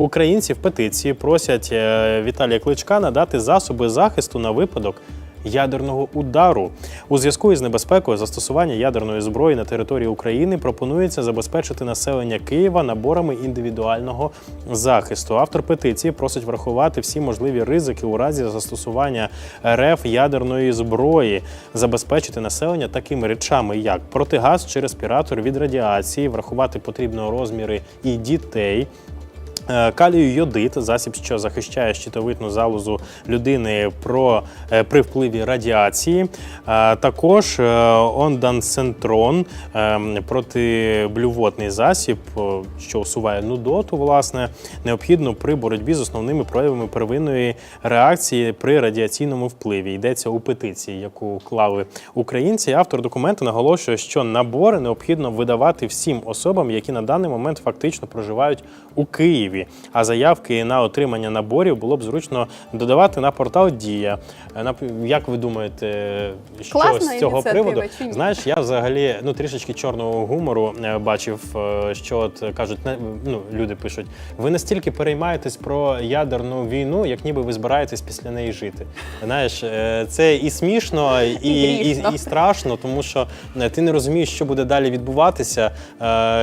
Українці в петиції просять е, Віталія Кличка надати засоби захисту на випадок ядерного удару. У зв'язку із небезпекою застосування ядерної зброї на території України пропонується забезпечити населення Києва наборами індивідуального захисту. Автор петиції просить врахувати всі можливі ризики у разі застосування РФ ядерної зброї, забезпечити населення такими речами, як протигаз чи респіратор від радіації, врахувати потрібно розміри і дітей. Е, Калію йодит, засіб, що захищає щитовидну залозу людини про, е, при впливі радіації. Е, Також ондансентрон, протиблювотний засіб, що усуває нудоту, власне, необхідно при боротьбі з основними проявами первинної реакції при радіаційному впливі. Йдеться у петиції, яку клали українці. Автор документу наголошує, що набори необхідно видавати всім особам, які на даний момент фактично проживають у Києві. А заявки на отримання наборів було б зручно додавати на портал Дія. Е, Як ви думаєте, що Класна з цього приводу? чи ні? Знаєш, я взагалі ну трішечки чорного гумору е, бачив, е, що от кажуть, ну люди пишуть: ви настільки переймаєтесь про ядерну війну, як ніби ви збираєтесь після неї жити. Знаєш, це і смішно, і, і, і, грішно. страшно, тому що ти не розумієш, що буде далі відбуватися,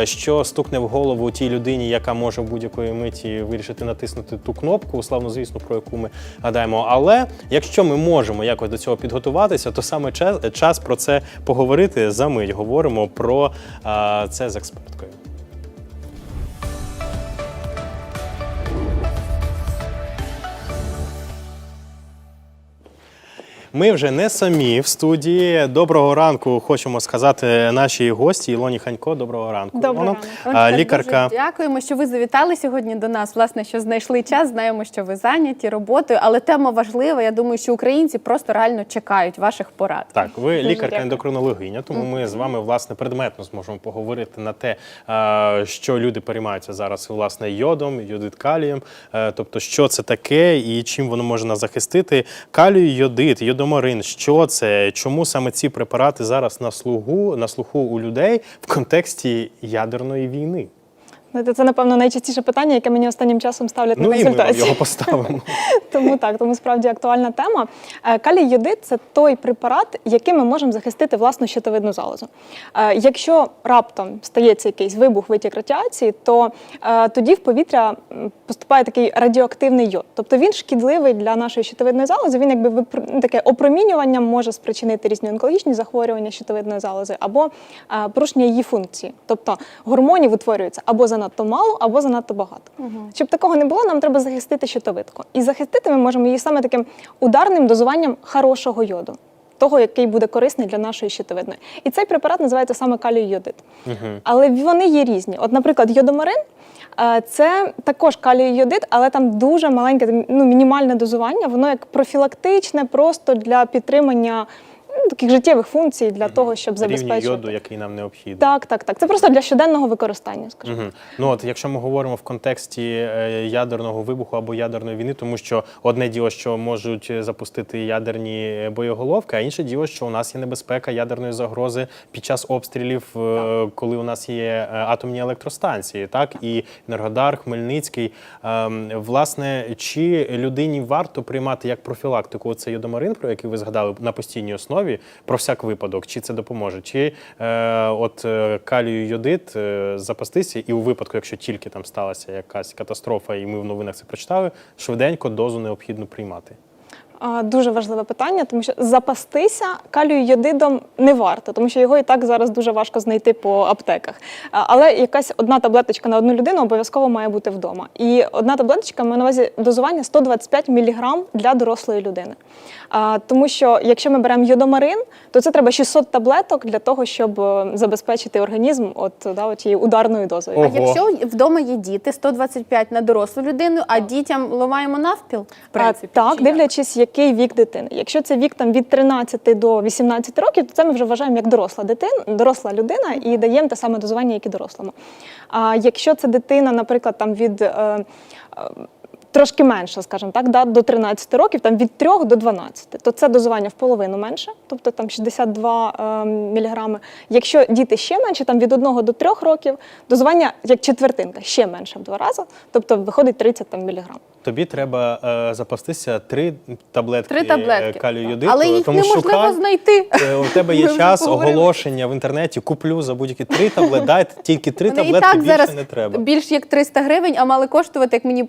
що стукне в голову тій людині, яка може в будь-якої миті вирішити натиснути ту кнопку, славно звісно, про яку ми гадаємо. Але якщо ми можемо якось до цього підготуватися, то саме час, час про це поговорити за мить. Говоримо про а, це з експерткою. Ми вже не самі в студії. Доброго ранку хочемо сказати нашій гості Ілоні Ханько. Доброго ранку. Доброго Ілоно. ранку. Лікарка. Дуже дякуємо, що ви завітали сьогодні до нас. Власне, що знайшли час. Знаємо, що ви зайняті роботою, але тема важлива. Я думаю, що українці просто реально чекають ваших порад. Так, ви Дуже лікарка ендокринологиня, тому ми з вами власне предметно зможемо поговорити на те, що люди переймаються зараз власне йодом, йодит калієм, е, тобто що це таке і чим воно може нас захистити. Калію, йодит, йодомарин, що це, чому саме ці препарати зараз на слугу, на слуху у людей в контексті ядерної війни? Знаєте, Це, напевно, найчастіше питання, яке мені останнім часом ставлять Ну на і ми його поставимо. Тому так, тому справді актуальна тема. Е, Калій йодит це той препарат, яким ми можемо захистити власну щитовидну залозу. Е, Якщо раптом стається якийсь вибух, витік радіації, то е, тоді в повітря поступає такий радіоактивний йод. Тобто він шкідливий для нашої щитовидної залози. Він якби ну, таке опромінюванням може спричинити різні онкологічні захворювання щитовидної залози або порушення її функції. Тобто гормонів утворюється або занадто мало, або занадто багато. Щоб такого не було, нам треба захистити щитовидку. І захистити ми можемо її саме таким ударним дозуванням хорошого йоду. Того, який буде корисний для нашої щитовидної. І цей препарат називається саме калій-йодит. Але вони є різні. От, наприклад, йодомарин е, це також калій-йодит, але там дуже маленьке, ну, мінімальне дозування. Воно як профілактичне, просто для підтримання ну, таких життєвих функцій, для того, щоб Рівні забезпечити. йоду, який нам необхідний. Так, так, так. Це просто для щоденного використання, скажімо. Мгм. Ну от якщо ми говоримо в контексті е, ядерного вибуху або ядерної війни, тому що одне діло, що можуть е, запустити ядерні боєголовки, а інше діло, що у нас є небезпека ядерної загрози під час обстрілів, е, коли у нас є е, атомні електростанції, так і Енергодар, Хмельницький. Ем, Власне, чи людині варто приймати як профілактику цей йодомарин, про який ви згадали на постійній основі, про всяк випадок, чи це допоможе? Чи е, от е, калію йодит е, запастися, і у випадку, якщо тільки там сталася якась катастрофа, і ми в новинах це прочитали, швиденько дозу необхідно приймати. Дуже важливе питання, тому що запастися калію йодидом не варто, тому що його і так зараз дуже важко знайти по аптеках. Але якась одна таблеточка на одну людину обов'язково має бути вдома. І одна таблеточка має на увазі дозування 125 мг для дорослої людини. Тому що якщо ми беремо йодомарин, то це треба 600 таблеток для того, щоб е, забезпечити організм от, да, от тією ударною дозою. О. А якщо вдома є діти, 125 на дорослу людину, а дітям ламаємо навпіл, в принципі, А, так, чи як? Який вік дитини. Якщо це вік там від 13 до 18 років, то це ми вже вважаємо як доросла дитина, доросла людина і даємо те саме дозування, як і дорослому. А якщо це дитина, наприклад, там від е, е, трошки менше, скажімо так, да, до 13 років, там від 3 до 12, то це дозування в половину менше, тобто там 62 е, міліграми. Якщо діти ще менше, там від 1 до 3 років, дозування як четвертинка, ще менше в два рази, тобто виходить 30 там, міліграм. Тобі треба е, запастися три таблетки, Три таблетки. е, калію йодиту, Але їх тому неможливо шукай. знайти. Е, У тебе є час оголошення в інтернеті. Куплю за будь-які три таблетки. Дайте тільки три Вони і таблетки так більше зараз не треба. більш як 300 гривень, а мали коштувати, як мені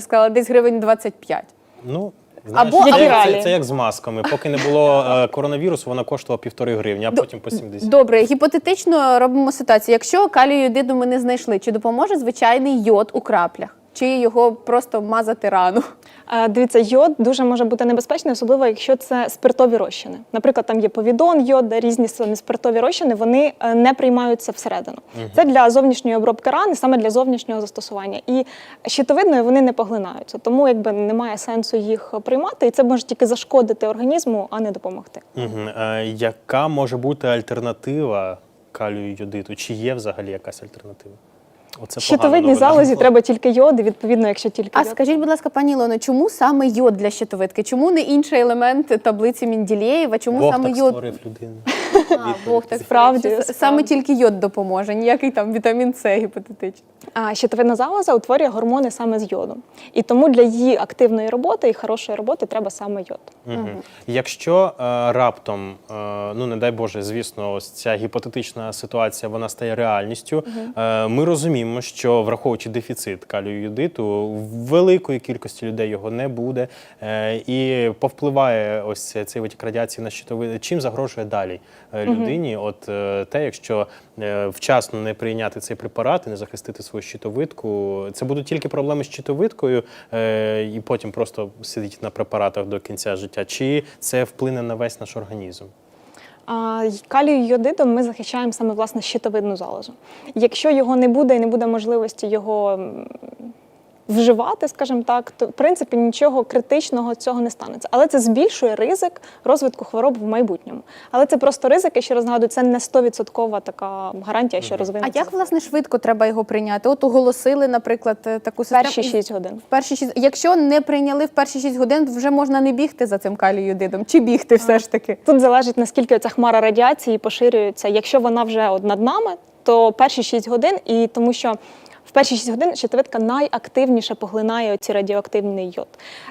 подружка-провізор сказала, десь гривень 25. Ну знаєш, Або- це, це, це як з масками. Поки не було е, коронавірусу, вона коштувала півтори гривні, а потім по 70. Добре, гіпотетично робимо ситуацію. Якщо калію йодиду ми не знайшли, чи допоможе звичайний йод у краплях? Чи його просто мазати рану? Дивіться, йод дуже може бути небезпечний, особливо якщо це спиртові розчини. Наприклад, там є повідон, йод, різні с- спиртові розчини, вони е, не приймаються всередину. Це для зовнішньої обробки рани, саме для зовнішнього застосування. І щитовидною вони не поглинаються, тому якби немає сенсу їх приймати, і це може тільки зашкодити організму, а не допомогти. Мгм. Е, Яка може бути альтернатива калію йодиту? Чи є взагалі якась альтернатива? Оце Щитовидній залозі треба тільки йод, і відповідно, якщо тільки А йод. скажіть, будь ласка, пані Ілоно, чому саме йод для щитовидки? Чому не інший елемент таблиці Мінділєєва? Чому Бог саме так йод? створив людину. А, Бог так Справді, саме тільки йод допоможе, ніякий там вітамін С гіпотетично. А щитовидна залоза утворює гормони саме з йоду. І тому для її активної роботи і хорошої роботи треба саме йод. Мгм. Якщо е, раптом, е, ну не дай Боже, звісно, ось ця гіпотетична ситуація вона стає реальністю, е, ми розуміємо, що враховуючи дефіцит калію йодиту, в великої кількості людей його не буде, е, і повпливає ось цей витік радіації на щитовидну. Чим загрожує далі е, людині? От е, те, якщо е, вчасно не прийняти цей препарат і не захистити свою щитовидку, це будуть тільки проблеми з щитовидкою, е, і потім просто сидіти на препаратах до кінця життя. Чи це вплине на весь наш організм? Калію йодидом ми захищаємо саме власне щитовидну залозу. Якщо його не буде і не буде можливості його вживати, скажімо так, то в принципі нічого критичного цього не станеться. Але це збільшує ризик розвитку хвороб в майбутньому. Але це просто ризик, я ще раз нагадую, це не 100% така гарантія, що А як власне швидко треба його прийняти? От оголосили, наприклад, е, таку систему. перші 6 годин? В перші шість. Якщо не прийняли в перші 6 годин, вже можна не бігти за цим калію йодидом, чи бігти все ж таки? Тут залежить наскільки ця хмара радіації поширюється. Якщо вона вже от над нами, то перші 6 годин, і тому що. В перші 6 годин щитовидка найактивніше поглинає ці радіоактивний йод.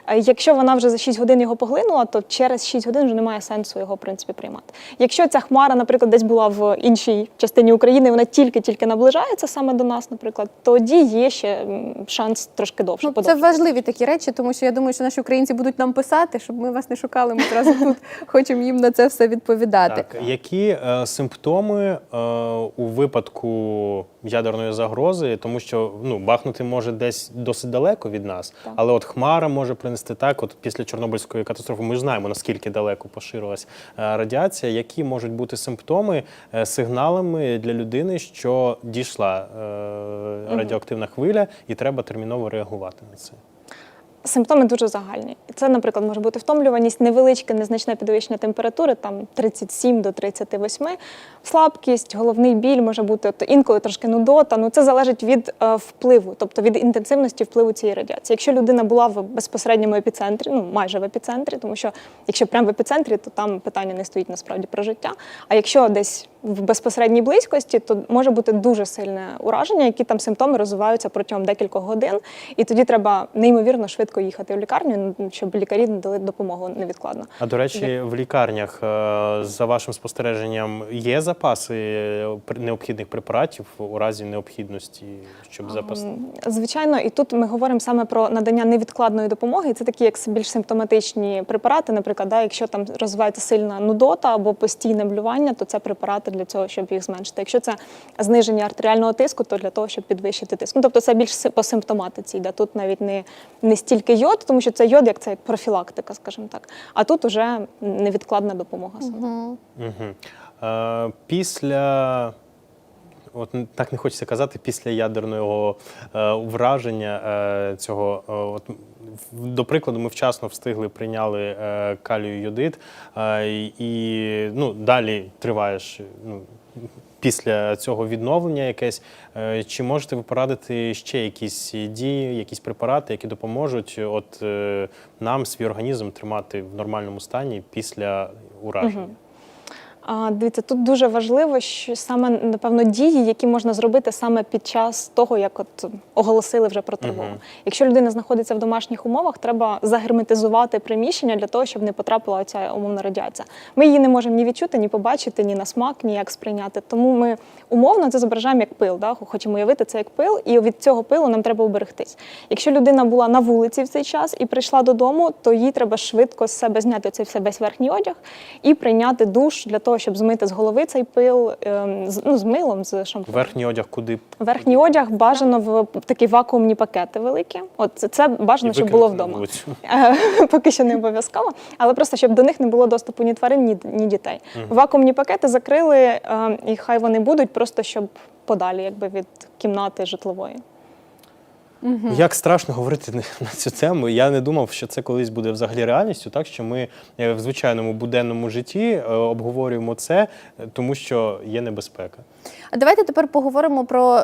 Е, Якщо вона вже за 6 годин його поглинула, то через 6 годин вже немає сенсу його в принципі приймати. Якщо ця хмара, наприклад, десь була в іншій частині України, вона тільки-тільки наближається саме до нас, наприклад, тоді є ще шанс трошки довше. Ну, це важливі такі речі, тому що я думаю, що наші українці будуть нам писати, щоб ми вас не шукали. Ми зразу тут хочемо їм на це все відповідати. Так, які е, симптоми е, у випадку ядерної загрози, тому що ну бахнути може десь досить далеко від нас, Так. але от хмара може принести так. От після Чорнобильської катастрофи ми ж знаємо наскільки далеко поширилась е, радіація. Які можуть бути симптоми, е, сигналами для людини, що дійшла е, радіоактивна хвиля, і треба терміново реагувати на це. Симптоми дуже загальні. Це, наприклад, може бути втомлюваність, невеличке, незначне підвищення температури, там 37 до 38, слабкість, головний біль може бути от, інколи трошки нудота. Ну це залежить від е, впливу, тобто від інтенсивності впливу цієї радіації. Якщо людина була в безпосередньому епіцентрі, ну майже в епіцентрі, тому що якщо прямо в епіцентрі, то там питання не стоїть насправді про життя. А якщо десь в безпосередній близькості, то може бути дуже сильне ураження, які там симптоми розвиваються протягом декількох годин, і тоді треба неймовірно швидко їхати в лікарню, щоб лікарі надали допомогу невідкладно. А до речі, в лікарнях е, за вашим спостереженням є запаси е, необхідних препаратів у разі необхідності, щоб запасти? М, Звичайно, і тут ми говоримо саме про надання невідкладної допомоги. Це такі як більш симптоматичні препарати. Наприклад, да, якщо там розвивається сильна нудота або постійне блювання, то це препарати для цього, щоб їх зменшити. Якщо це зниження артеріального тиску, то для того, щоб підвищити тиск. Ну, тобто це більш по симптоматиці йде. Тут навіть не, не стільки йод, тому що це йод, як це як профілактика, скажімо так. А тут уже невідкладна допомога. Угу. Угу. Е, після, от так не хочеться казати, після ядерного е, враження е, цього, е, от, до прикладу, ми вчасно встигли прийняли е, калію йодит, е, і ну, далі триваєш. Ну, після цього відновлення якесь. Е, Чи можете ви порадити ще якісь дії, якісь препарати, які допоможуть от е, нам свій організм тримати в нормальному стані після ураження? А, Дивіться, тут дуже важливо, що саме напевно дії, які можна зробити саме під час того, як от оголосили вже про тривогу. Мгм. Якщо людина знаходиться в домашніх умовах, треба загерметизувати приміщення для того, щоб не потрапила ця умовна радіація. Ми її не можемо ні відчути, ні побачити, ні на смак, ні як сприйняти. Тому ми умовно це зображаємо як пил. Да? Хочемо уявити це як пил, і від цього пилу нам треба уберегтись. Якщо людина була на вулиці в цей час і прийшла додому, то їй треба швидко з себе зняти цей все весь верхній одяг і прийняти душ для того, щоб змити з голови цей пил ем, з, ну, з милом, з шампунем. Верхній одяг куди Верхній одяг бажано в такі вакуумні пакети великі. От це, це бажано, І щоб було вдома. Е, Поки що не обов'язково, але просто щоб до них не було доступу ні тварин, ні, ні дітей. Вакуумні пакети закрили, е, і хай вони будуть, просто щоб подалі, якби від кімнати житлової. Як страшно говорити на- цю тему. Я не думав, що це колись буде взагалі реальністю, так що ми е, в звичайному буденному житті е, обговорюємо це, е, тому що є небезпека. А давайте тепер поговоримо про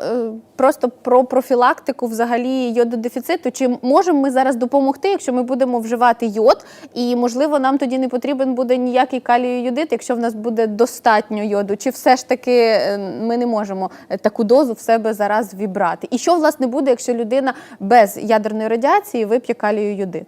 просто про профілактику взагалі йододефіциту. Чи можемо ми зараз допомогти, якщо ми будемо вживати йод, і можливо нам тоді не потрібен буде ніякий калію-йодит, якщо в нас буде достатньо йоду, чи все ж таки ми не можемо таку дозу в себе зараз вібрати? І що власне буде, якщо людина без ядерної радіації вип'є калію-йодит?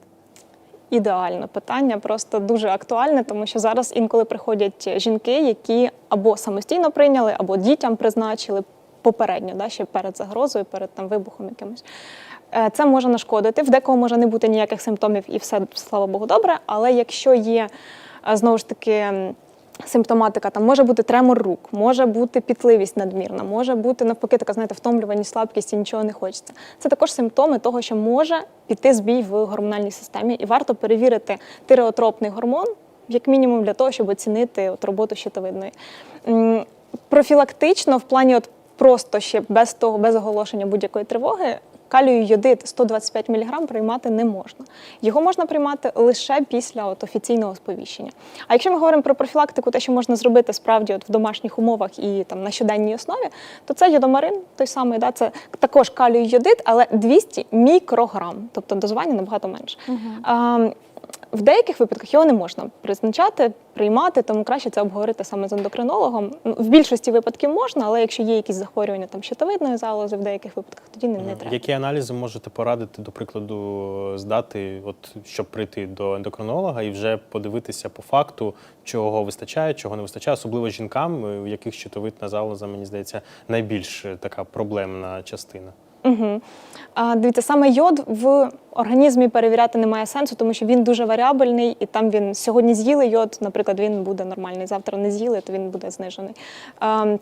Ідеальне питання, просто дуже актуальне, тому що зараз інколи приходять жінки, які або самостійно прийняли, або дітям призначили попередньо, да, ще перед загрозою, перед там вибухом якимось. Е, Це може нашкодити. В декого може не бути ніяких симптомів, і все, слава Богу, добре. Але якщо є е, знову ж таки. Симптоматика там може бути тремор рук, може бути пітливість надмірна, може бути навпаки така, знаєте, втомлюваність, слабкість і нічого не хочеться. Це також симптоми того, що може піти збій в гормональній системі, і варто перевірити тиреотропний гормон, як мінімум, для того, щоб оцінити от роботу щитовидної. Профілактично, в плані от просто ще без того, без оголошення будь-якої тривоги. Калію йодит 125 мг приймати не можна. Його можна приймати лише після от офіційного сповіщення. А якщо ми говоримо про профілактику, те, що можна зробити справді от в домашніх умовах і там на щоденній основі, то це йодомарин, той самий, да, це також калію йодит, але 200 мікрограм, тобто дозування набагато менше. А, в деяких випадках його не можна призначати, приймати, тому краще це обговорити саме з ендокринологом. Ну, В більшості випадків можна, але якщо є якісь захворювання там щитовидної залози, в деяких випадках тоді не, не треба. Які аналізи можете порадити, до прикладу, здати, от щоб прийти до ендокринолога і вже подивитися по факту, чого вистачає, чого не вистачає, особливо жінкам, у яких щитовидна залоза, мені здається, найбільш е, така проблемна частина. Угу. А, дивіться, саме йод в організмі перевіряти немає сенсу, тому що він дуже варіабельний, і там він сьогодні з'їли йод, наприклад, він буде нормальний, завтра не з'їли, то він буде знижений. А,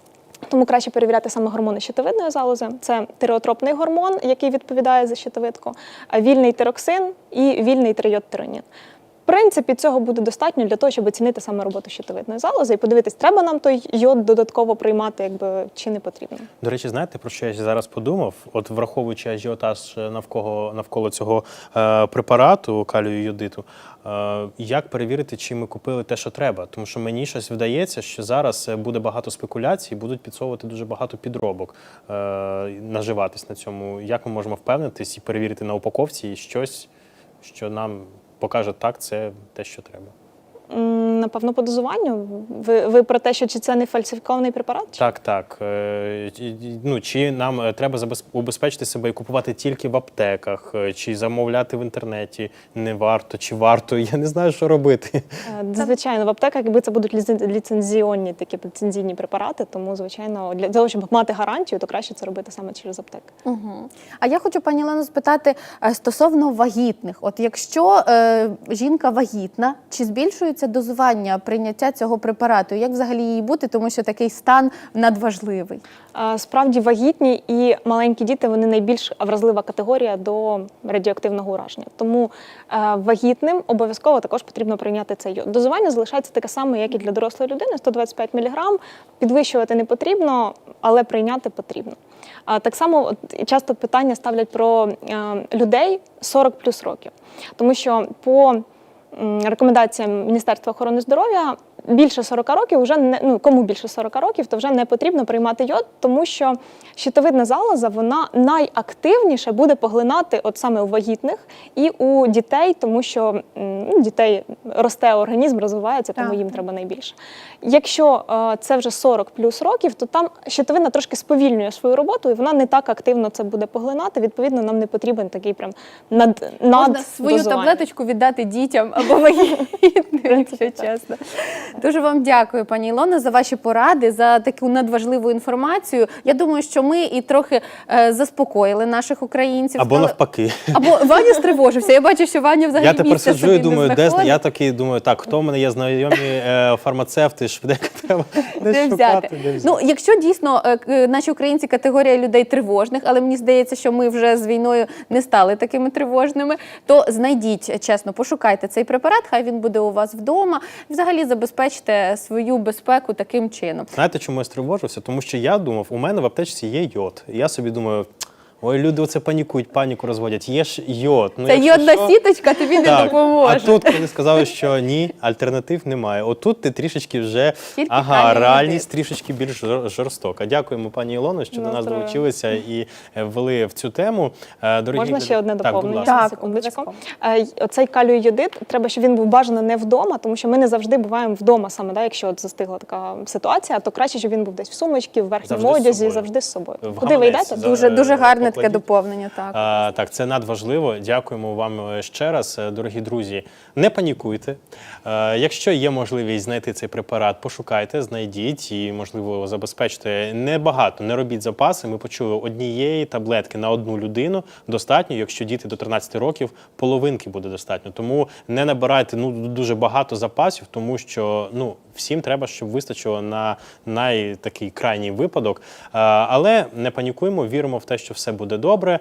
тому краще перевіряти саме гормони щитовидної залози. Це тиреотропний гормон, який відповідає за щитовидку, вільний тироксин і вільний трийодтиронін. Принципі, цього буде достатньо для того, щоб оцінити саме роботу щитовидної залози і подивитись, треба нам той йод додатково приймати, якби чи не потрібно. До речі, знаєте, про що я зараз подумав? От враховуючи ажіотаж навколо, навколо цього е, препарату калію йодиту, е, як перевірити, чи ми купили те, що треба? Тому що мені щось вдається, що зараз е, буде багато спекуляцій, будуть підсовувати дуже багато підробок, е, наживатись на цьому. Як ми можемо впевнитись і перевірити на упаковці щось, що нам покаже так, це те, що треба? Напевно, по дозуванню. Ви, ви про те, що чи це не фальсифікований препарат? Так, так. Е, Ну, чи нам е, треба забез- убезпечити себе і купувати тільки в аптеках, е, чи замовляти в інтернеті не варто, чи варто, я не знаю, що робити. Звичайно, в аптеках, якби це будуть ліцензіонні такі ліцензійні препарати, тому звичайно, для того, щоб мати гарантію, то краще це робити саме через аптеки. Угу. А я хочу пані Олено спитати стосовно вагітних. От якщо е, жінка вагітна, чи збільшується дозування прийняття цього препарату? Як взагалі їй бути, тому що такий стан надважливий? Справді вагітні і маленькі діти вони найбільш вразлива категорія до радіоактивного ураження. Тому е, вагітним обов'язково також потрібно прийняти цей йод. Дозування залишається таке саме, як і для дорослої людини 125 мг. Підвищувати не потрібно, але прийняти потрібно. Так само часто питання ставлять про е, людей 40 плюс років, тому що по рекомендаціям Міністерства охорони здоров'я більше 40 років, вже не ну кому більше 40 років, то вже не потрібно приймати йод, тому що щитовидна залоза вона найактивніше буде поглинати от саме у вагітних і у дітей, тому що ну, дітей росте організм, розвивається, тому Так. їм треба найбільше. Якщо е, це вже 40 плюс років, то там щитовина трошки сповільнює свою роботу, і вона не так активно це буде поглинати. Відповідно, нам не потрібен такий прям над, над Можна свою таблеточку віддати дітям або вагітним, якщо чесно. Дуже вам дякую, пані Ілона, за ваші поради, за таку надважливу інформацію. Я думаю, що ми і трохи е, заспокоїли наших українців. Або стали- навпаки. Або Ваня стривожився. Я бачу, що Ваня взагалі Я тепер місця сиджу і не думаю, де зна- знаходить. я такий думаю, так, хто в мене є знайомі е, фармацевти, швиденько треба Де десь взяти? шукати. де взяти. Ну, якщо дійсно е, к- наші українці категорія людей тривожних, але мені здається, що ми вже з війною не стали такими тривожними, то знайдіть чесно, пошукайте цей препарат, хай він буде у вас вдома. Взагалі забезпечте свою безпеку таким чином. Знаєте, чому я стривожився? Тому що я думав, у мене в аптечці є йод. І я собі думаю, ой, люди оце панікують, паніку розводять. Є ж йод. Ну, Це якщо йодна що- сіточка тобі не Так. допоможе. А тут, коли сказали, що ні, альтернатив немає. Отут ти трішечки вже Тільки ага, калій реальність йодит. трішечки більш жор- жорстока. Дякуємо, пані Ілоно, що до нас Навзаєм. долучилися і е, ввели в цю тему. Е, Дорогі Можна ще одне так, будь доповнення? ласка. Так, секундочку. Е, й- Оцей каліойодит, треба, щоб він був бажано не вдома, тому що ми не завжди буваємо вдома саме, да, якщо от застигла така ситуація, то краще, щоб він був десь в сумочці, в верхньому Завжди з одязі, собою. завжди з собою. В Куди ви гаманець. йдете? За- Дуже дуже гарне таке доповнення. Так. А, так, це надважливо. Дякуємо вам е, ще раз, е, дорогі друзі. Не панікуйте. Е, Якщо є можливість знайти цей препарат, пошукайте, знайдіть і, можливо, забезпечте небагато, не робіть запаси. Ми почули однієї таблетки на одну людину достатньо. Якщо діти до 13 років, половинки буде достатньо. Тому не набирайте ну дуже багато запасів, тому що ну всім треба, щоб вистачило на най такий крайній випадок. Але не панікуємо, віримо в те, що буде добре.